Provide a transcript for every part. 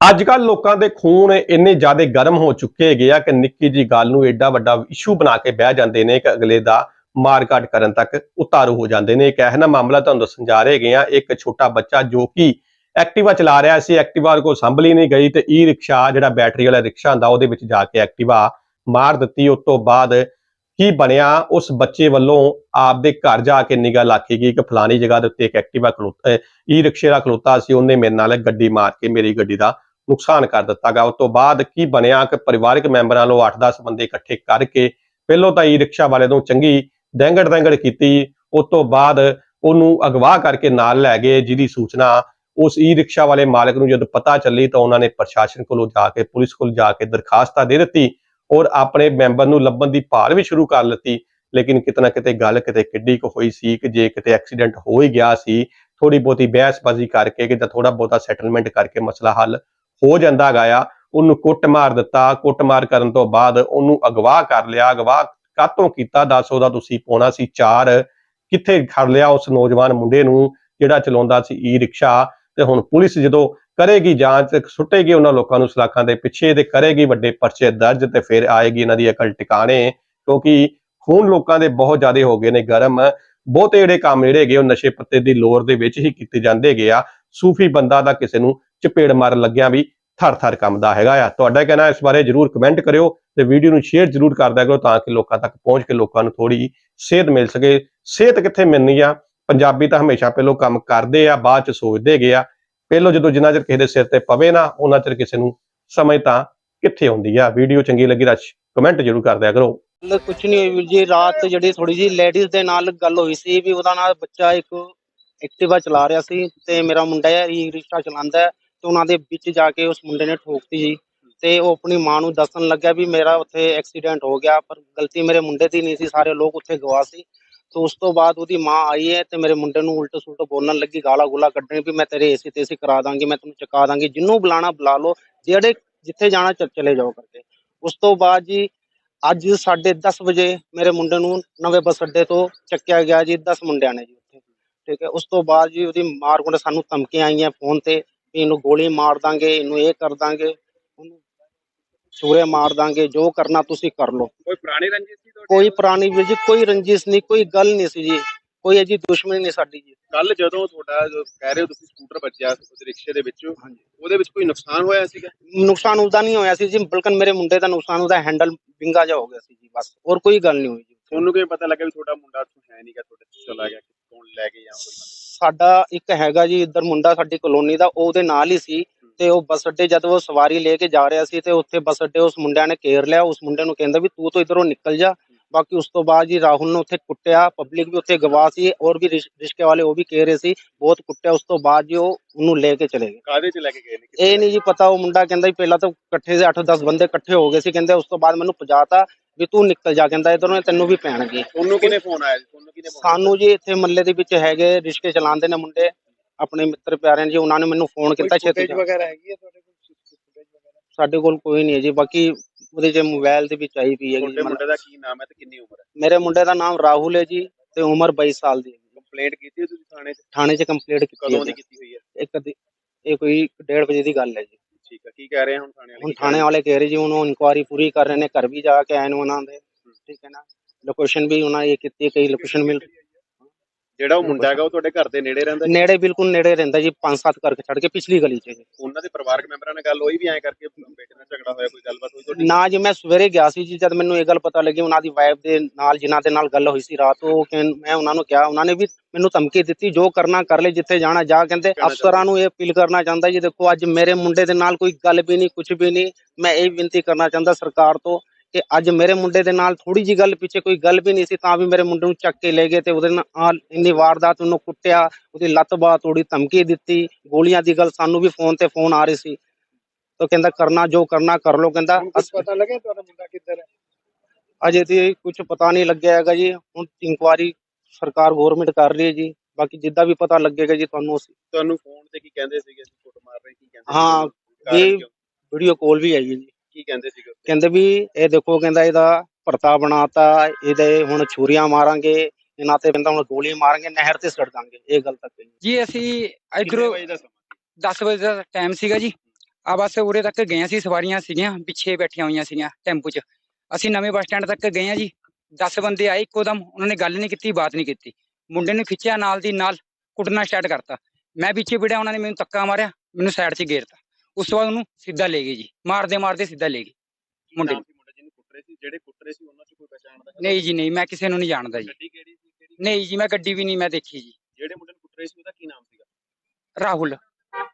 ਅੱਜ ਕੱਲ ਲੋਕਾਂ ਦੇ ਖੂਨ ਇੰਨੇ ਜ਼ਿਆਦਾ ਗਰਮ ਹੋ ਚੁੱਕੇ ਹੈਗੇ ਆ ਕਿ ਨਿੱਕੀ ਜੀ ਗੱਲ ਨੂੰ ਐਡਾ ਵੱਡਾ ਇਸ਼ੂ ਬਣਾ ਕੇ ਬਹਿ ਜਾਂਦੇ ਨੇ ਕਿ ਅਗਲੇ ਦਾ ਮਾਰਕਾਟ ਕਰਨ ਤੱਕ ਉਤਾਰੂ ਹੋ ਜਾਂਦੇ ਨੇ। ਇੱਕ ਇਹ ਨਾ ਮਾਮਲਾ ਤੁਹਾਨੂੰ ਦੱਸਣ ਜਾ ਰਹੇ ਹੈਗੇ ਇੱਕ ਛੋਟਾ ਬੱਚਾ ਜੋ ਕਿ ਐਕਟਿਵਾ ਚਲਾ ਰਿਹਾ ਸੀ, ਐਕਟਿਵਾ ਕੋ ਸੰਭਲੀ ਨਹੀਂ ਗਈ ਤੇ ਈ ਰਿਕਸ਼ਾ ਜਿਹੜਾ ਬੈਟਰੀ ਵਾਲਾ ਰਿਕਸ਼ਾ ਹੁੰਦਾ, ਉਹਦੇ ਵਿੱਚ ਜਾ ਕੇ ਐਕਟਿਵਾ ਮਾਰ ਦਿੱਤੀ। ਉਸ ਤੋਂ ਬਾਅਦ ਕੀ ਬਣਿਆ? ਉਸ ਬੱਚੇ ਵੱਲੋਂ ਆਪਦੇ ਘਰ ਜਾ ਕੇ ਨਿਗਾਹ ਲਾਖੀ ਗਈ ਕਿ ਫਲਾਣੀ ਜਗ੍ਹਾ ਦੇ ਉੱਤੇ ਇੱਕ ਐਕਟਿਵਾ ਖਲੋਤਾ ਈ ਰਿਕਸ਼ੇ ਦਾ ਖਲੋਤਾ ਸੀ। ਉਹਨੇ ਮੇਰੇ ਨਾਲ ਗੱਡੀ ਮਾਰ ਕੇ ਮੇਰੀ ਗੱਡੀ ਦਾ ਨੁਕਸਾਨ ਕਰ ਦਿੱਤਾ ਗਿਆ ਉਸ ਤੋਂ ਬਾਅਦ ਕੀ ਬਣਿਆ ਕਿ ਪਰਿਵਾਰਕ ਮੈਂਬਰਾਂ ਨੂੰ 8-10 ਬੰਦੇ ਇਕੱਠੇ ਕਰਕੇ ਪਹਿਲਾਂ ਤਾਂ ਈ ਰਿਕਸ਼ਾ ਵਾਲੇ ਨੂੰ ਚੰਗੀ ਦੈਂਗੜ ਦੈਂਗੜ ਕੀਤੀ। ਉਸ ਤੋਂ ਬਾਅਦ ਉਹਨੂੰ ਅਗਵਾ ਕਰਕੇ ਨਾਲ ਲੈ ਗਏ ਜਿਹਦੀ ਸੂਚਨਾ ਉਸ ਈ ਰਿਕਸ਼ਾ ਵਾਲੇ ਮਾਲਕ ਨੂੰ ਜਦੋਂ ਪਤਾ ਚੱਲੀ ਤਾਂ ਉਹਨਾਂ ਨੇ ਪ੍ਰਸ਼ਾਸਨ ਕੋਲੋਂ ਜਾ ਕੇ, ਪੁਲਿਸ ਕੋਲ ਜਾ ਕੇ ਦਰਖਾਸਤਾਂ ਦੇ ਦਿੱਤੀ ਔਰ ਆਪਣੇ ਮੈਂਬਰ ਨੂੰ ਲੱਭਣ ਦੀ ਭਾਲ ਵੀ ਸ਼ੁਰੂ ਕਰ ਲਿੱਤੀ। ਲੇਕਿਨ ਕਿਤੇ ਨਾ ਕਿਤੇ ਗੱਲ ਕਿਤੇ ਕਿੱਡੀ ਕੁ ਹੋਈ ਸੀ ਕਿ ਜੇ ਕਿਤੇ ਐਕਸੀਡੈਂਟ ਹੋ ਹੀ ਗਿਆ ਸੀ ਥੋੜੀ ਬਹੁਤੀ ਬਹਿਸਬਾਜ਼ੀ ਕਰਕੇ ਕਿ ਜਾਂ ਥੋੜਾ ਬਹੁਤਾ ਸੈਟਲਮੈਂਟ ਕਰਕੇ ਮਸਲਾ ਹੱਲ ਹੋ ਜਾਂਦਾ ਗਿਆ ਉਹਨੂੰ ਕੁੱਟ ਮਾਰ ਦਿੱਤਾ, ਕੁੱਟ ਮਾਰ ਕਰਨ ਤੋਂ ਬਾਅਦ ਉਹਨੂੰ ਅਗਵਾ ਕਰ ਲਿਆ ਅਗਵਾ ਕਾਤੋਂ ਕੀਤਾ? ਦੱਸ ਉਹਦਾ ਤੁਸੀਂ ਪਾਉਣਾ ਸੀ ਚਾਰ। ਕਿੱਥੇ ਖੜ ਲਿਆ ਉਸ ਨੌਜਵਾਨ ਮੁੰਡੇ ਨੂੰ, ਜਿਹੜਾ ਚਲਾਉਂਦਾ ਸੀ ਈ ਰਿਕਸ਼ਾ ਤੇ ਹੁਣ ਪੁਲਿਸ ਜਦੋਂ ਕਰੇਗੀ ਜਾਂਚ, ਸੁੱਟੇਗੀ ਉਹਨਾਂ ਲੋਕਾਂ ਨੂੰ ਸਲਾਖਾਂ ਦੇ ਪਿੱਛੇ ਤੇ ਕਰੇਗੀ ਵੱਡੇ ਪਰਚੇ ਦਰਜ ਤੇ ਫਿਰ ਆਏਗੀ ਇਹਨਾਂ ਦੀ ਅਕਲ ਟਿਕਾਣੇ, ਕਿਉਂਕਿ ਖੂਨ ਲੋਕਾਂ ਦੇ ਬਹੁਤ ਜ਼ਿਆਦਾ ਹੋ ਗਏ ਨੇ, ਗਰਮ। ਬਹੁਤੇ ਜਿਹੜੇ ਕੰਮ ਜਿਹੜੇ ਹੈਗੇ, ਉਹ ਨਸ਼ੇ ਪੱਤੇ ਦੀ ਲੋਰ ਦੇ ਵਿੱਚ ਹੀ ਕੀਤੇ ਜਾਂਦੇ ਹੈਗੇ ਆ। ਸੂਫੀ ਬੰਦਾ ਦਾ ਕਿਸੇ ਨੂੰ ਚਪੇੜ ਮਾਰਨ ਲੱਗਿਆ ਵੀ ਥਰ-ਥਰ ਕੰਮਦਾ ਹੈਗਾ ਆ। ਤੁਹਾਡਾ ਕਹਿਣਾ ਇਸ ਬਾਰੇ ਜਰੂਰ ਕਮੈਂਟ ਕਰਿਓ ਤੇ ਵੀਡੀਓ ਨੂੰ ਸ਼ੇਅਰ ਜਰੂਰ ਕਰ ਕਰੋ ਤਾਂ ਕਿ ਲੋਕਾਂ ਤੱਕ ਪਹੁੰਚ ਕੇ ਲੋਕਾਂ ਨੂੰ ਥੋੜੀ ਸੇਧ ਮਿਲ ਸਕੇ। ਸਿਹਤ ਕਿੱਥੇ ਮਿਲਣੀ ਆ? ਪੰਜਾਬੀ ਤਾਂ ਹਮੇਸ਼ਾ ਪਹਿਲੋਂ ਕੰਮ ਕਰਦੇ ਆ, ਬਾਅਦ ਚ ਸੋਚਦੇ ਹੈਗੇ ਆ। ਪਹਿਲੋਂ ਜਦੋਂ ਜਿੰਨਾ ਚਿਰ ਕਿਸੇ ਦੇ ਸਿਰ ਤੇ ਪਵੇ ਨਾ, ਉਹਨਾਂ ਚਿਰ ਕਿਸੇ ਨੂੰ ਸਮਝ ਤਾਂ ਕਿੱਥੇ ਆਉਂਦੀ ਆ। ਵੀਡੀਓ ਚੰਗੀ ਲੱਗੀ ਤਾਂ ਕਮੈਂਟ ਜਰੂਰ ਕਰਦਿਆ ਕਰੋ। ਗੱਲ ਕੁਛ ਨਹੀਂ ਹੋਈ ਵੀਰ ਜੀ, ਰਾਤ ਜਿਹੜੀ ਥੋੜੀ ਜੀ ਲੇਡੀਜ਼ ਦੇ ਨਾਲ ਗੱਲ ਹੋਈ ਸੀ ਵੀ ਉਹਦਾ ਨਾਲ ਬੱਚਾ ਇੱਕ ਐਕਟਿਵਾ ਚਲਾ ਰਿਹਾ ਸੀ ਤੇ ਮੇਰਾ ਮੁੰਡਾ ਹੈ ਈ ਰਿਕਸ਼ਾ ਚਲਾਉਂਦਾ ਹੈ। ਤੇ ਉਹਨਾਂ ਦੇ ਵਿੱਚ ਜਾ ਕੇ ਉਸ ਮੁੰਡੇ ਨੇ ਠੋਕਤੀ ਜੀ। ਤੇ ਉਹ ਆਪਣੀ ਮਾਂ ਨੂੰ ਦੱਸਣ ਲੱਗਿਆ ਵੀ ਮੇਰਾ ਉੱਥੇ ਐਕਸੀਡੈਂਟ ਹੋ ਗਿਆ, ਪਰ ਗਲਤੀ ਮੇਰੇ ਮੁੰਡੇ ਦੀ ਨਹੀਂ ਸੀ, ਸਾਰੇ ਲੋਕ ਉੱਥੇ ਗਵਾਹ ਸੀ। ਤੇ ਉਸ ਤੋਂ ਬਾਅਦ ਉਹਦੀ ਮਾਂ ਆਈ ਹੈ ਤੇ ਮੇਰੇ ਮੁੰਡੇ ਨੂੰ ਉਲਟ ਸੁਲਟ ਬੋਲਣ ਲੱਗੀ ਗਾਲਾਂ ਗੁਲਾ ਕੱਢਣ ਵੀ ਮੈਂ ਤੇਰੇ ਏਸੀ ਤੇਸੀ ਕਰਾ ਦਾਂਗੀ, ਮੈਂ ਤੈਨੂੰ ਚੁਕਾ ਦਾਂਗੀ ਜਿੰਨੂੰ ਬੁਲਾਣਾ ਬੁਲਾ ਲਓ, ਜਿਹੜੇ ਜਿੱਥੇ ਜਾਣਾ ਚ- ਚਲੇ ਜਾਓ ਕਰਕੇ। ਉਸ ਤੋਂ ਬਾਅਦ ਜੀ ਅੱਜ 10:30 ਵਜੇ ਮੇਰੇ ਮੁੰਡੇ ਨੂੰ ਨਵੇਂ ਬੱਸ ਅੱਡੇ ਤੋਂ ਚੱਕਿਆ ਗਿਆ ਜੀ 10 ਮੁੰਡਿਆਂ ਨੇ ਜੀ ਉੱਥੇ। ਠੀਕ ਹੈ, ਉਸ ਤੋਂ ਬਾਅਦ ਜੀ ਉਹਦੀ ਮਾਰ ਕੁੰਡ ਸਾਨੂੰ ਧਮਕੀਆਂ ਆਈਆਂ ਫੋਨ ਤੇ। ਇਹਨੂੰ ਗੋਲੀ ਮਾਰ ਦਾਂਗੇ ਇਹਨੂੰ ਇਹ ਕਰ ਦਾਂਗੇ ਉਹਨੂੰ ਛੁਰੇ ਮਾਰ ਦਾਂਗੇ ਜੋ ਕਰਨਾ ਤੁਸੀਂ ਕਰ ਲਓ। ਕੋਈ ਪੁਰਾਣੀ ਰੰਜਿਸ਼ ਸੀ ਤੁਹਾਡੀ? ਕੋਈ ਪੁਰਾਣੀ ਵੀਰ ਜੀ ਕੋਈ ਰੰਜਿਸ਼ ਨਹੀਂ ਕੋਈ ਗੱਲ ਨਹੀਂ ਸੀ ਜੀ। ਕੋਈ ਅਜੀ ਦੁਸ਼ਮਣੀ ਨਹੀਂ ਸਾਡੀ ਜੀ। ਕੱਲ ਜਦੋਂ ਤੁਹਾਡਾ ਜੋ ਕਹਿ ਰਹੇ ਹੋ ਤੁਸੀਂ ਸਕੂਟਰ ਵੱਜਿਆ ਉਸ ਰਿਕਸ਼ੇ ਦੇ ਵਿੱਚ ਹਾਂਜੀ। ਉਹਦੇ ਵਿੱਚ ਕੋਈ ਨੁਕਸਾਨ ਹੋਇਆ ਸੀਗਾ? ਨੁਕਸਾਨ ਉਹਦਾ ਨਹੀਂ ਹੋਇਆ ਸੀ ਜੀ ਬਲਕਿ ਮੇਰੇ ਮੁੰਡੇ ਦਾ ਨੁਕਸਾਨ ਉਹਦਾ ਹੈਂਡਲ ਵਿੰਗਾ ਜਾ ਹੋ ਗਿਆ ਸੀ ਜੀ ਬਸ। ਹੋਰ ਕੋਈ ਗੱਲ ਨਹੀਂ ਹੋਈ ਜੀ। ਤੁਹਾਨੂੰ ਕਿਵੇਂ ਪਤਾ ਲੱਗਾ ਵੀ ਤੁਹਾਡਾ ਮੁੰਡਾ ਉੱਥੋਂ ਹੈ ਨਹੀਂਗਾ ਤੁਹਾਡੇ ਚਲਾ ਗਿਆ ਕੌਣ ਲੈ ਕੇ ਜਾਂ ਕੋਈ? ਸਾਡਾ ਇੱਕ ਹੈਗਾ ਜੀ, ਇੱਧਰ ਮੁੰਡਾ ਸਾਡੀ ਕਲੋਨੀ ਦਾ ਉਹਦੇ ਨਾਲ ਹੀ ਸੀ ਤੇ ਉਹ ਬੱਸ ਅੱਡੇ ਜਦ ਉਹ ਸਵਾਰੀ ਲੈ ਕੇ ਜਾ ਰਿਹਾ ਸੀ ਤੇ ਉੱਥੇ ਬੱਸ ਅੱਡੇ ਉਸ ਮੁੰਡਿਆਂ ਨੇ ਘੇਰ ਲਿਆ, ਉਸ ਮੁੰਡੇ ਨੂੰ ਕਹਿੰਦਾ ਵੀ ਤੂੰ ਤੋਂ ਇਧਰੋਂ ਨਿਕਲ ਜਾ ਬਾਕੀ ਉਸ ਤੋਂ ਬਾਅਦ ਜੀ ਰਾਹੁਲ ਨੂੰ ਉੱਥੇ ਕੁੱਟਿਆ ਪਬਲਿਕ ਵੀ ਉੱਥੇ ਗਵਾਹ ਸੀ ਔਰ ਵੀ ਰਿਸ਼- ਰਿਸ਼ਕੇ ਵਾਲੇ ਉਹ ਵੀ ਕਹਿ ਰਹੇ ਸੀ ਬਹੁਤ ਕੁੱਟਿਆ ਉਸ ਤੋਂ ਬਾਅਦ ਜੀ ਉਹ ਉਹਨੂੰ ਲੈ ਕੇ ਚਲੇ ਗਏ ਕਾਹਦੇ 'ਚ ਲੈ ਕੇ ਗਏ ਨੇ ਇਹ ਨਹੀਂ ਜੀ ਪਤਾ ਉਹ ਮੁੰਡਾ ਕਹਿੰਦਾ ਵੀ ਪਹਿਲਾਂ ਤਾਂ ਇਕੱਠੇ ਦੇ 8-10 ਬੰਦੇ ਇਕੱਠੇ ਹੋ ਗਏ ਸੀ ਕਹਿੰਦੇ ਉਸ ਤੋਂ ਬਾਅਦ ਮੈਨੂੰ ਪਜਾਤਾ ਵੀ ਤੂੰ ਨਿਕਲ ਜਾ ਕਹਿੰਦਾ ਇਧਰੋਂ ਤੈਨੂੰ ਵੀ ਪੈਣਗੇ ਤੁਹਾਨੂੰ ਕਿਹਨੇ ਫੋਨ ਆਇਆ ਜੀ ਤੁਹਾਨੂੰ ਕਿਹਨੇ phone ਸਾਨੂੰ ਜੀ ਇੱਥੇ ਮੱਲੇ ਦੇ ਵਿੱਚ ਹੈਗੇ ਰਿਸ਼ਕੇ ਚਲਾਉਂਦੇ ਨੇ ਮੁੰਡੇ ਆਪਣੇ ਮਿੱਤਰ ਪਿਆਰਿਆਂ ਜੀ ਉਹਨਾਂ ਨੇ ਮੈਨੂੰ ਫੋਨ ਕੀਤਾ ਛੇਤੀ ਜਾ। ਵਗੈਰਾ ਹੈਗੀ ਹੈ ਤੁਹਾਡੇ ਕੋਲ ਸਾਡੇ ਕੋਲ ਕੋਈ ਨਹੀਂ ਹੈ ਜੀ ਬਾਕੀ ਉਹਦੇ ਚ ਮੋਬਾਈਲ ਦੇ ਵਿੱਚ ਆਈ ਪਈ ਹੈ ਮੁੰਡੇ ਦਾ ਕੀ ਨਾਮ ਹੈ ਤੇ ਕਿੰਨੀ ਉਮਰ ਹੈ? ਮੇਰੇ ਮੁੰਡੇ ਦਾ ਨਾਮ ਰਾਹੁਲ ਹੈ ਜੀ ਤੇ ਉਮਰ 22 ਸਾਲ ਦੀ ਹੈ। ਕੰਪਲੇਂਟ ਕੀਤੀ ਹੈ ਤੁਸੀਂ ਥਾਣੇ 'ਚ? ਥਾਣੇ 'ਚ ਕੰਪਲੀਟ ਕੀਤੀ ਹੈ ਕਦੋਂ ਦੀ ਜੀ। ਕੀਤੀ ਹੋਈ ਹੈ? ਇੱਕ ਦੀ- ਇਹ ਕੋਈ 1:30 ਵਜੇ ਦੀ ਗੱਲ ਹੈ ਜੀ। ਠੀਕ ਹੈ ਕੀ ਕਹਿ ਰਹੇ ਆ ਹੁਣ ਥਾਣੇ ਵਾਲੇ? ਹੁਣ ਕੀ ਕਹਿ ਥਾਣੇ ਵਾਲੇ ਕਹਿ ਰਹੇ ਜੀ ਉਹਨੂੰ ਇਨਕੁਆਰੀ ਪੂਰੀ ਕਰ ਰਹੇ ਨੇ ਘਰ ਵੀ ਜਾ ਕੇ ਆਏ ਨੇ ਉਹਨਾਂ ਦੇ। ਠੀਕ ਹੈ ਨਾ। ਲੋਕੇਸ਼ਨ ਵੀ ਉਹਨਾਂ ਇਹ ਕੀਤੀ ਹੈ, ਕਈ ਲੋਕੇਸ਼ਨ ਮਿਲ ਜਿਹੜਾ ਉਹ ਮੁੰਡਾ ਹੈਗਾ ਉਹ ਤੁਹਾਡੇ ਘਰ ਦੇ ਨੇੜੇ ਰਹਿੰਦਾ ਜੀ? ਨੇੜੇ ਬਿਲਕੁਲ ਨੇੜੇ ਰਹਿੰਦਾ ਜੀ 5-7 ਕਰਕੇ ਛੱਡ ਕੇ ਪਿਛਲੀ ਗਲੀ 'ਚ ਜੀ ਉਹਨਾਂ ਦੇ ਪਰਿਵਾਰਕ ਮੈਂਬਰਾਂ ਨਾਲ ਗੱਲ ਹੋਈ ਵੀ ਐਂ ਕਰਕੇ ਬੇਟੇ ਨਾਲ ਝਗੜਾ ਹੋਇਆ ਕੋਈ ਗੱਲਬਾਤ ਹੋਈ ਤੁਹਾਡੀ ਨਾ ਜੀ ਮੈਂ ਸਵੇਰੇ ਗਿਆ ਸੀ ਜੀ ਜਦ ਮੈਨੂੰ ਇਹ ਗੱਲ ਪਤਾ ਲੱਗੀ ਉਹਨਾਂ ਦੀ ਵਾਈਫ ਦੇ ਨਾਲ ਜਿਨ੍ਹਾਂ ਦੇ ਨਾਲ ਗੱਲ ਹੋਈ ਸੀ ਰਾਤ ਉਹ ਕਹਿੰ- ਮੈਂ ਉਹਨਾਂ ਨੂੰ ਕਿਹਾ ਉਹਨਾਂ ਨੇ ਵੀ ਮੈਨੂੰ ਧਮਕੀ ਦਿੱਤੀ ਜੋ ਕਰਨਾ ਕਰ ਲੈ ਜਿੱਥੇ ਜਾਣਾ ਜਾ ਕਹਿੰਦੇ ਕਹਿਣਾ ਅਫਸਰਾਂ ਨੂੰ ਇਹ ਅਪੀਲ ਕਰਨਾ ਚਾਹੁੰਦਾ ਜੀ ਦੇਖੋ ਅੱਜ ਮੇਰੇ ਮੁੰਡੇ ਦੇ ਨਾਲ ਕੋਈ ਗੱਲ ਵੀ ਨਹੀਂ ਕੁਝ ਵੀ ਨਹੀਂ ਮੈਂ ਇਹ ਬੇਨਤੀ ਕਰਨਾ ਚਾਹੁੰਦਾ ਸਰਕਾਰ ਤੋਂ ਕਿ ਅੱਜ ਮੇਰੇ ਮੁੰਡੇ ਦੇ ਨਾਲ ਥੋੜੀ ਜੀ ਗੱਲ ਪਿੱਛੇ ਕੋਈ ਗੱਲ ਵੀ ਨਹੀਂ ਸੀ ਤਾਂ ਵੀ ਮੇਰੇ ਮੁੰਡੇ ਨੂੰ ਚੱਕ ਕੇ ਲੈ ਗਏ ਤੇ ਉਹਦੇ ਨਾਲ ਇੰਨੀ ਵਾਰਦਾਤ ਉਹਨੂੰ ਕੁੱਟਿਆ ਉਹਦੀ ਲੱਤ ਬਾਹ ਤੋੜੀ ਧਮਕੀ ਦਿੱਤੀ ਗੋਲੀਆਂ ਦੀ ਗੱਲ ਸਾਨੂੰ ਵੀ ਫੋਨ ਤੇ ਫੋਨ ਆ ਰਹੀ ਸੀ। ਤਾਂ ਕਹਿੰਦਾ ਕਰਨਾ ਜੋ ਕਰਨਾ ਕਰ ਲੋ ਕਹਿੰਦਾ ਪਤਾ ਲੱਗਿਆ ਤੁਹਾਡਾ ਮੁੰਡਾ ਕਿੱਧਰ ਹੈ? ਅਜੇ ਤੇ ਕੁਝ ਪਤਾ ਨਹੀਂ ਲੱਗਿਆ ਹੈਗਾ ਜੀ। ਹੁਣ ਇਨਕੁਆਰੀ ਸਰਕਾਰ ਗਵਰਨਮੈਂਟ ਕਰ ਰਹੀ ਹੈ ਜੀ। ਬਾਕੀ ਜਿੱਦਾਂ ਵੀ ਪਤਾ ਲੱਗੇਗਾ ਜੀ ਤੁਹਾਨੂੰ ਅਸੀਂ ਤੁਹਾਨੂੰ ਫੋਨ ਤੇ ਕੀ ਕਹਿੰਦੇ ਸੀਗੇ? ਅਸੀਂ ਫੋਟੋ ਮਾਰ ਰਹੇ ਕੀ ਕਹਿੰਦੇ ਹਾਂ? ਵੀਡੀਓ ਕਾਲ ਵੀ ਆਈ ਹੈ ਜੀ। ਕੀ ਕਹਿੰਦੇ ਸੀਗੇ? ਕਹਿੰਦੇ ਵੀ ਇਹ ਦੇਖੋ ਕਹਿੰਦਾ ਇਹਦਾ ਭਰਤਾ ਬਣਾਤਾ ਇਹਦੇ ਹੁਣ ਛੁਰੀਆਂ ਮਾਰਾਂਗੇ ਇਹਨਾਂ ਤੇ ਕਹਿੰਦਾ ਹੁਣ ਗੋਲੀ ਮਾਰਾਂਗੇ ਨਹਿਰ ਤੇ ਸੜ ਦਾਂਗੇ ਇਹ ਗੱਲ ਤੱਕ ਕਹੀ ਜੀ ਅਸੀਂ ਇਧਰੋਂ ਵਜੇ ਦਾ ਸਮਾਂ ਸੀ? 10 ਵਜੇ ਦਾ ਟਾਈਮ ਸੀਗਾ ਜੀ। ਆ ਬਸ ਉਰੇ ਤੱਕ ਗਏ ਅਸੀਂ ਸਵਾਰੀਆਂ ਸੀਗੀਆਂ ਪਿੱਛੇ ਬੈਠੀਆਂ ਹੋਈਆਂ ਸੀਗੀਆਂ ਟੈਂਪੂ 'ਚ। ਅਸੀਂ ਨਵੇਂ ਬੱਸ ਸਟੈਂਡ ਤੱਕ ਗਏ ਆ ਜੀ। 10 ਬੰਦੇ ਆਏ ਇੱਕੋ ਦਮ ਉਹਨਾਂ ਨੇ ਗੱਲ ਨਹੀਂ ਕੀਤੀ ਬਾਤ ਨਹੀਂ ਕੀਤੀ। ਮੁੰਡੇ ਨੂੰ ਖਿੱਚਿਆ ਨਾਲ ਦੀ ਨਾਲ ਕੁੱਟਣਾ ਸਟਾਰਟ ਕਰਤਾ। ਮੈਂ ਪਿੱਛੇ ਵਿੜਿਆ ਉਹਨਾਂ ਨੇ ਮੈਨੂੰ ਧੱਕਾ ਮਾਰਿਆ ਮੈਨੂੰ ਸਾਈਡ 'ਚ ਗੇਰਤਾ ਉਸ ਤੋਂ ਬਾਅਦ ਉਹਨੂੰ ਸਿੱਧਾ ਲੈ ਗਏ ਜੀ ਮਾਰਦੇ ਮਾਰਦੇ ਸਿੱਧਾ ਲੈ ਗਏ। ਮੁੰਡੇ ਨਾਮ ਸੀ ਮੁੰਡੇ ਜਿਹਨੂੰ ਕੁੱਟ ਰਹੇ ਸੀ? ਜਿਹੜੇ ਕੁੱਟ ਰਹੇ ਸੀ ਉਹਨਾਂ ਚ ਕੋਈ ਪਛਾਣ ਦਾ ਨਹੀਂ ਜੀ ਨਹੀਂ ਮੈਂ ਕਿਸੇ ਨੂੰ ਨਹੀਂ ਜਾਣਦਾ ਜੀ। ਗੱਡੀ ਕਿਹੜੀ ਸੀ ਕਿਹੜੀ ਨਹੀਂ ਜੀ ਮੈਂ ਗੱਡੀ ਵੀ ਨਹੀਂ ਮੈਂ ਦੇਖੀ ਜੀ। ਜਿਹੜੇ ਮੁੰਡੇ ਨੂੰ ਕੁੱਟ ਰਹੇ ਸੀ ਉਹਦਾ ਕੀ ਨਾਮ ਸੀਗਾ? ਰਾਹੁਲ।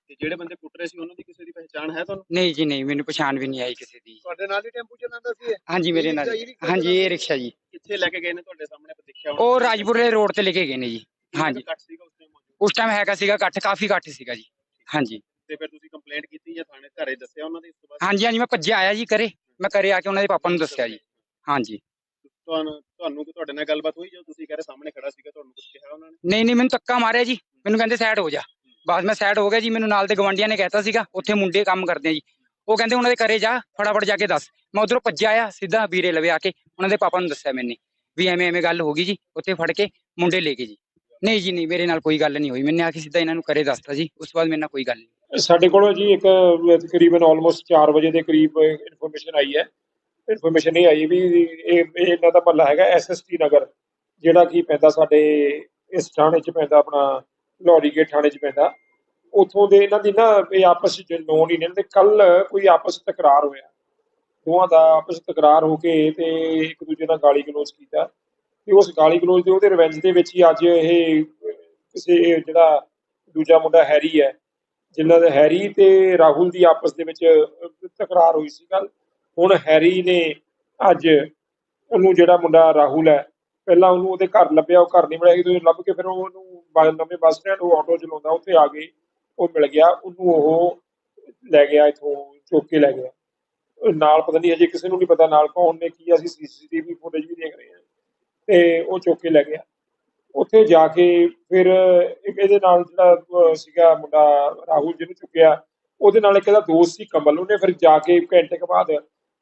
ਤੇ ਜਿਹੜੇ ਬੰਦੇ ਕੁੱਟ ਰਹੇ ਸੀ ਉਹਨਾਂ ਦੀ ਕਿਸੇ ਦੀ ਪਛਾਣ ਹੈ ਤੁਹਾਨੂੰ? ਨਹੀਂ ਜੀ ਨਹੀਂ ਮੈਨੂੰ ਪਛਾਣ ਵੀ ਨਹੀਂ ਆਈ ਕਿਸੇ ਦੀ। ਤੁਹਾਡੇ ਨਾਲ ਹੀ ਟੈਂਪੂ ਚਲਾਉਂਦਾ ਸੀ ਹਾਂਜੀ ਮੇਰੇ ਨਾਲ। ਹਾਂਜੀ ਇਹ ਰਿਕਸ਼ਾ ਜੀ। ਕਿੱਥੇ ਲੈ ਕੇ ਗਏ ਨੇ ਤੁਹਾਡੇ ਸਾਹਮਣੇ? ਆਪਾਂ ਦੇਖਿਆ। ਉਹ ਰਾਜਪੁਰੇ ਰੋਡ ਤੇ ਲੈ ਕੇ ਗਏ ਨੇ ਜੀ। ਹਾਂਜੀ। ਇਕੱਠ ਸੀਗਾ ਉਸ ਟਾਈਮ ਉਸ ਟਾਈਮ ਹੈਗਾ ਸੀਗਾ ਇਕੱਠ ਕਾਫੀ ਇਕੱਠ ਸੀਗਾ ਜੀ। ਹਾਂਜੀ। ਤੇ ਫਿਰ ਤੁਸੀਂ ਕੰਪਲੇਂਟ ਕੀਤੀ ਜਾਂ ਥਾਣੇ ਘਰੇ ਦੱਸਿਆ ਉਹਨਾਂ ਦੇ ਇਸ ਤੋਂ ਬਾਅਦ? ਹਾਂਜੀ ਹਾਂਜੀ ਮੈਂ ਭੱਜਿਆ ਆਇਆ ਜੀ ਘਰੇ। ਮੈਂ ਘਰੇ ਆ ਕੇ ਉਹਨਾਂ ਦੇ ਪਾਪਾ ਨੂੰ ਦੱਸਿਆ ਜੀ। ਹਾਂਜੀ। ਤੁਹਾਨੂੰ ਤੁਹਾਨੂੰ ਕਿ ਤੁਹਾਡੇ ਨਾਲ ਗੱਲਬਾਤ ਹੋਈ ਜਦੋਂ ਤੁਸੀਂ ਕਹਿੰਦੇ ਸਾਹਮਣੇ ਖੜਾ ਸੀਗਾ ਤੁਹਾਨੂੰ ਕੁਝ ਕਿਹਾ ਉਹਨਾਂ ਨੇ? ਨਹੀਂ ਨਹੀਂ ਮੈਨੂੰ ਧੱਕਾ ਮਾਰਿਆ ਜੀ। ਮੈਨੂੰ ਕਹਿੰਦੇ ਸਾਈਡ ਹੋ ਜਾ। ਬਸ ਮੈਂ ਸਾਈਡ ਹੋ ਗਿਆ ਜੀ। ਮੈਨੂੰ ਨਾਲ ਦੇ ਗਵੰਡੀਆਂ ਨੇ ਕਹਿਤਾ ਸੀਗਾ ਉੱਥੇ ਮੁੰਡੇ ਕੰਮ ਕਰਦੇ ਆ ਜੀ। ਉਹ ਕਹਿੰਦੇ ਉਹਨਾਂ ਦੇ ਘਰੇ ਜਾ ਫਟਾਫਟ ਜਾ ਕੇ ਦੱਸ। ਮੈਂ ਉਧਰੋਂ ਭੱਜਿਆ ਆਇਆ ਸਿੱਧਾ ਵੀਰੇ ਲਵੇ ਆ ਕੇ ਉਹਨਾਂ ਦੇ ਪਾਪਾ ਨੂੰ ਦੱਸਿਆ ਮੈਨੇ ਵੀ ਐਵੇਂ ਐਵੇਂ ਗੱਲ ਹੋ ਗਈ ਜੀ। ਉੱਥੇ ਫੜ ਕੇ ਮੁੰਡੇ ਲੈ ਗਏ ਜੀ। ਨਹੀਂ ਜੀ ਨਹੀਂ ਮੇਰੇ ਨਾਲ ਕੋਈ ਗੱਲ ਨਹੀਂ ਹੋਈ। ਮੈਨੇ ਆ ਕੇ ਸਿੱਧਾ ਇਹਨਾਂ ਨੂੰ ਘਰੇ ਦੱਸਤਾ ਜੀ। ਉਸ ਤੋਂ ਬਾਅਦ ਮੇਰੇ ਨਾਲ ਕੋਈ ਗੱਲ ਨਹੀਂ। ਸਾਡੇ ਕੋਲ ਜੀ ਇੱਕ, ਤਕਰੀਬਨ ਆਲਮੋਸਟ 4 ਵਜੇ ਦੇ ਕਰੀਬ ਇਨਫੋਰਮੇਸ਼ਨ ਆਈ ਹੈ। ਇਨਫੋਰਮੇਸ਼ਨ ਇਹ ਆਈ ਵੀ ਇਹ ਇਹਨਾਂ ਦਾ ਮਹੱਲਾ ਹੈਗਾ ਐਸਐਸਟੀ ਨਗਰ, ਜਿਹੜਾ ਕਿ ਪੈਂਦਾ ਸਾਡੇ, ਇਸ ਥਾਣੇ 'ਚ ਪੈਂਦਾ ਆਪਣਾ ਲੋਰੀ ਗੇਟ ਥਾਣੇ 'ਚ ਪੈਂਦਾ। ਉੱਥੋਂ ਦੇ ਇਹਨਾਂ ਦੀ ਨਾ ਇਹ ਆਪਸ 'ਚ ਨੋਨ ਹੀ ਨੇ, ਤੇ ਕੱਲ ਕੋਈ ਆਪਸ ਤਕਰਾਰ ਹੋਇਆ। ਦੋਹਾਂ ਦਾ ਆਪਸ ਤਕਰਾਰ ਹੋ ਕੇ ਤੇ ਇੱਕ ਦੂਜੇ ਨਾਲ ਗਾਲੀ ਗਲੋਚ ਕੀਤਾ। ਤੇ ਉਸ ਗਾਲੀ ਗਲੋਚ ਦੇ ਉਹਦੇ ਰਿਵੈਂਜ ਦੇ ਵਿੱਚ ਹੀ ਅੱਜ ਇਹ, ਕਿਸੇ ਜਿਹੜਾ ਦੂਜਾ ਮੁੰਡਾ ਹੈਰੀ ਹੈ ਜਿਨ੍ਹਾਂ ਦੇ ਹੈਰੀ ਤੇ ਰਾਹੁਲ ਦੀ ਆਪਸ ਦੇ ਵਿੱਚ ਤਕਰਾਰ ਹੋਈ ਸੀ ਗੱਲ। ਹੁਣ ਹੈਰੀ ਨੇ ਅੱਜ ਉਹਨੂੰ ਜਿਹੜਾ ਮੁੰਡਾ ਰਾਹੁਲ ਹੈ, ਪਹਿਲਾਂ ਉਹਨੂੰ ਉਹਦੇ ਘਰ ਲੱਭਿਆ, ਉਹ ਘਰ ਨਹੀਂ ਮਿਲਿਆ ਜਦੋਂ ਲੱਭ ਕੇ ਫਿਰ ਉਹਨੂੰ ਨਵੇਂ ਬੱਸ ਸਟੈਂਡ, ਉਹ ਆਟੋ ਚਲਾਉਂਦਾ, ਉੱਥੇ ਆ ਗਈ ਉਹ ਮਿਲ ਗਿਆ। ਉਹਨੂੰ ਉਹ ਲੈ ਗਿਆ, ਇਥੋਂ ਚੁੱਕ ਕੇ ਲੈ ਗਿਆ। ਨਾਲ ਪਤਾ ਨਹੀਂ ਅਜੇ ਕਿਸੇ ਨੂੰ ਨਹੀਂ ਪਤਾ, ਨਾਲ ਕੌਣ ਨੇ, ਕੀ ਅਸੀਂ ਸੀਸੀਟੀਵੀ ਫੁਟੇਜ ਵੀ ਦੇਖ ਰਹੇ ਹਾਂ। ਤੇ ਉਹ ਚੁੱਕ ਕੇ ਲੈ ਗਿਆ। ਉੱਥੇ ਜਾ ਕੇ ਫਿਰ ਇਹਦੇ ਨਾਲ ਜਿਹੜਾ ਸੀਗਾ ਮੁੰਡਾ ਰਾਹੁਲ ਜਿਹਨੂੰ ਚੁੱਕਿਆ, ਉਹਦੇ ਨਾਲ ਇੱਕ ਇਹਦਾ ਦੋਸਤ ਸੀ ਕਮਲ ਉਹਨੇ ਫਿਰ ਜਾ ਕੇ ਘੰਟੇ ਕੁ ਬਾਅਦ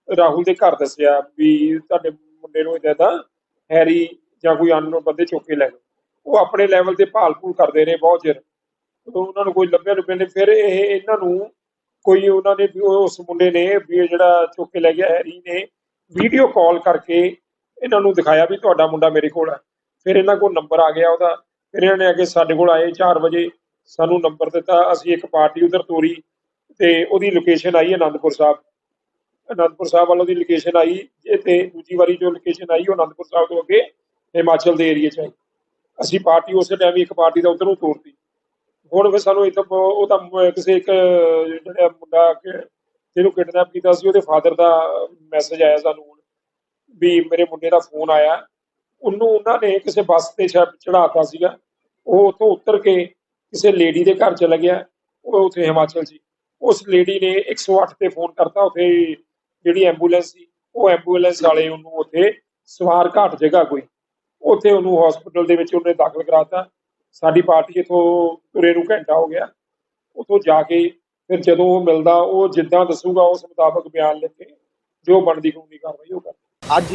ਰਾਹੁਲ ਦੇ ਘਰ ਦੱਸਿਆ ਵੀ ਤੁਹਾਡੇ ਮੁੰਡੇ ਨੂੰ ਇਦਾਂ ਹੈਰੀ ਜਾਂ ਕੋਈ ਅਨਨੋਨ ਬੰਦੇ ਚੁੱਕ ਕੇ ਲੈ ਗਏ ਉਹ ਆਪਣੇ ਲੈਵਲ ਤੇ ਭਾਲ ਭੂਲ ਕਰਦੇ ਰਹੇ ਬਹੁਤ ਚਿਰ। ਉਦੋਂ ਉਹਨਾਂ ਨੂੰ ਕੋਈ ਲੱਭਿਆ ਲੁਭਿਆ ਨੇ ਫਿਰ ਇਹ ਇਹਨਾਂ ਨੂੰ ਕੋਈ ਉਹਨਾਂ ਨੇ ਵੀ ਉਸ ਮੁੰਡੇ ਨੇ ਵੀ ਜਿਹੜਾ ਚੁੱਕ ਕੇ ਲੈ ਗਿਆ ਹੈਰੀ ਨੇ ਵੀਡੀਓ ਕਾਲ ਕਰਕੇ ਇਹਨਾਂ ਨੂੰ ਦਿਖਾਇਆ ਵੀ ਤੁਹਾਡਾ ਮੁੰਡਾ ਮੇਰੇ ਕੋਲ ਹੈ। ਫਿਰ ਇਹਨਾਂ ਕੋਲ ਨੰਬਰ ਆ ਗਿਆ ਉਹਦਾ। ਫਿਰ ਇਹਨਾਂ ਨੇ ਆ ਸਾਡੇ ਕੋਲ ਆਏ 4 ਵਜੇ, ਸਾਨੂੰ ਨੰਬਰ ਦਿੱਤਾ। ਅਸੀਂ ਇੱਕ ਪਾਰਟੀ ਉਧਰ ਤੋਰੀ ਤੇ ਉਹਦੀ ਲੋਕੇਸ਼ਨ ਆਈ ਅਨੰਦਪੁਰ ਸਾਹਿਬ। ਅਨੰਦਪੁਰ ਸਾਹਿਬ ਵੱਲੋਂ ਦੀ ਲੋਕੇਸ਼ਨ ਆਈ ਤੇ ਦੂਜੀ ਵਾਰੀ ਜੋ ਲੋਕੇਸ਼ਨ ਆਈ ਉਹ ਅਨੰਦਪੁਰ ਸਾਹਿਬ ਤੋਂ ਅੱਗੇ ਹਿਮਾਚਲ ਦੇ ਏਰੀਆ 'ਚ ਆਈ। ਅਸੀਂ ਪਾਰਟੀ ਉਸੇ ਟਾਈਮ ਇੱਕ ਪਾਰਟੀ ਦਾ ਉਧਰੋਂ ਤੋਰਤੀ। ਹੁਣ ਫਿਰ ਸਾਨੂੰ ਇੱਥੇ ਉਹ ਤਾਂ ਕਿਸੇ ਇੱਕ ਜਿਹੜਾ ਮੁੰਡਾ ਜਿਹਨੂੰ ਕਿਡਨੈਪ ਕੀਤਾ ਸੀ, ਉਹਦੇ ਫਾਦਰ ਦਾ ਮੈਸੇਜ ਆਇਆ ਸਾਨੂੰ ਹੁਣ ਵੀ ਮੇਰੇ ਮੁੰਡੇ ਦਾ ਫੋਨ ਆਇਆ। ਉਹਨੂੰ ਉਹਨਾਂ ਨੇ ਕਿਸੇ ਬੱਸ ਤੇ ਚੜਾਤਾ ਸੀਗਾ। ਉਹ ਉੱਥੋਂ ਉਤਰ ਕੇ ਕਿਸੇ ਲੇਡੀ ਦੇ ਘਰ ਚਲਾ ਗਿਆ। ਉਹ ਉੱਥੇ ਹਿਮਾਚਲ ਸੀ। ਉਸ ਲੇਡੀ ਨੇ 108 ਤੇ ਫੋਨ ਕਰਤਾ। ਉੱਥੇ ਜਿਹੜੀ ਐਂਬੂਲੈਂਸ ਸੀ, ਉਹ ਐਂਬੂਲੈਂਸ ਵਾਲੇ ਉਹਨੂੰ ਉੱਥੇ ਸਵਾਰ ਘਾਟ ਜਗ੍ਹਾ ਕੋਈ। ਉੱਥੇ ਉਹਨੂੰ ਹਸਪੀਟਲ ਦੇ ਵਿੱਚ ਉਹਨੇ ਦਾਖਲ ਕਰਾਤਾ। ਸਾਡੀ ਪਾਰਟੀ ਇਥੋਂ ਤੁਰੇ ਨੂੰ ਘੰਟਾ ਹੋ ਗਿਆ। ਉਥੋਂ ਜਾ ਕੇ ਫਿਰ ਜਦੋਂ ਉਹ ਮਿਲਦਾ, ਉਹ ਜਿੱਦਾਂ ਦੱਸੂਗਾ, ਉਸ ਮੁਤਾਬਕ ਬਿਆਨ ਲਿਖ ਕੇ ਜੋ ਬਣਦੀ ਕਾਨੂੰਨੀ ਕਾਰਵਾਈ ਉਹ ਕਰ ਅੱਜ